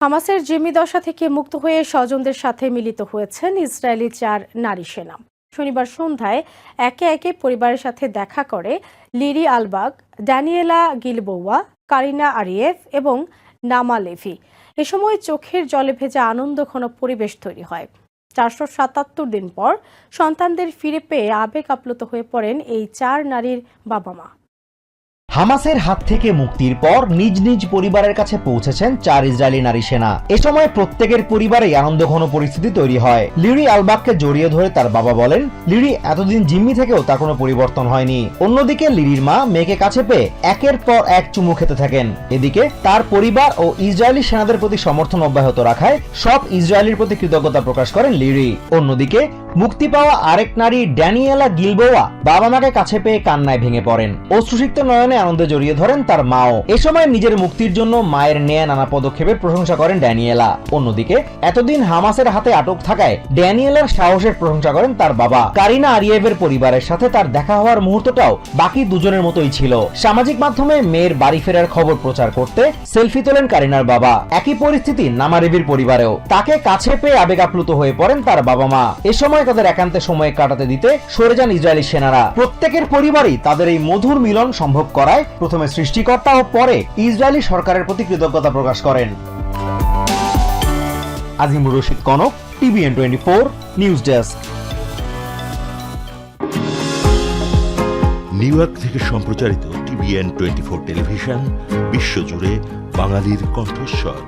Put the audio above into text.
হামাসের জিম্মি দশা থেকে মুক্ত হয়ে স্বজনদের সাথে মিলিত হয়েছেন ইসরায়েলি চার নারী সেনা। শনিবার সন্ধ্যায় একে একে পরিবারের সাথে দেখা করে লিরি আলবাগ, ড্যানিয়েলা গিলবোয়া, কারিনা আরিয়েফ এবং নামা লেভি। এ সময় চোখের জলে ভেজা আনন্দঘন পরিবেশ তৈরি হয়। চারশো সাতাত্তর দিন পর সন্তানদের ফিরে পেয়ে আবেগ আপ্লুত হয়ে পড়েন এই চার নারীর বাবা মা হামাসের হাত থেকে মুক্তির পর নিজ নিজ পরিবারের কাছে পৌঁছেছেন চার ইসরায়েলি নারী সেনা। এ সময় প্রত্যেকের পরিবারেই আনন্দঘন পরিস্থিতি তৈরি হয়। লিরি আলবাককে জড়িয়ে ধরে তার বাবা বলেন, লিরি, এতদিন জিম্মি থেকেও তার কোনো পরিবর্তন হয়নি। অন্যদিকে লিরির মা মেয়েকে কাছে পেয়ে একের পর এক চুমু খেতে থাকেন। এদিকে তার পরিবার ও ইসরায়েলি সেনাদের প্রতি সমর্থন অব্যাহত রাখায় সব ইসরায়েলির প্রতি কৃতজ্ঞতা প্রকাশ করেন লিরি। অন্যদিকে মুক্তি পাওয়া আরেক নারী ড্যানিয়েলা গিলবোয়া বাবা মাকে কাছে পেয়ে কান্নায় ভেঙে পড়েন। অশ্রুসিক্ত নয়নে আনন্দে জড়িয়ে ধরেন তার মাও। এ সময় নিজের মুক্তির জন্য মায়ের নেয়া নানা পদক্ষেপের প্রশংসা করেন ড্যানিয়েলা। অন্যদিকে, এতদিন হামাসের হাতে আটক থাকায় ড্যানিয়েলার সাহসের প্রশংসা করেন তার বাবা। কারিনা আরিয়েভের পরিবারের সাথে তার দেখা হওয়ার মুহূর্তটাও বাকি দুজনের মতোই ছিল। সামাজিক মাধ্যমে মেয়ের বাড়ি ফেরার খবর প্রচার করতে সেলফি তোলেন কারিনার বাবা। একই পরিস্থিতি নামারেবির পরিবারেও। তাকে কাছে পেয়ে আবেগ আপ্লুত হয়ে পড়েন তার বাবা মা এ সময় তাদের একান্তে সময় কাটাতে দিতে সরে যান ইসরায়েলি সেনারা। প্রত্যেকের পরিবারই তাদের এই মধুর মিলন সম্ভব করায় প্রথমে সৃষ্টিকর্তা ও পরে ইসরায়েলি সরকারের প্রতি কৃতজ্ঞতা প্রকাশ করেন। Azimur Rashid Kanak, TVN twenty four, news desk. New York থেকে সম্প্রচারিত টিভিএন টোয়েন্টি ফোর টেলিভিশন, বিশ্বজুড়ে বাঙালির কণ্ঠস্বর।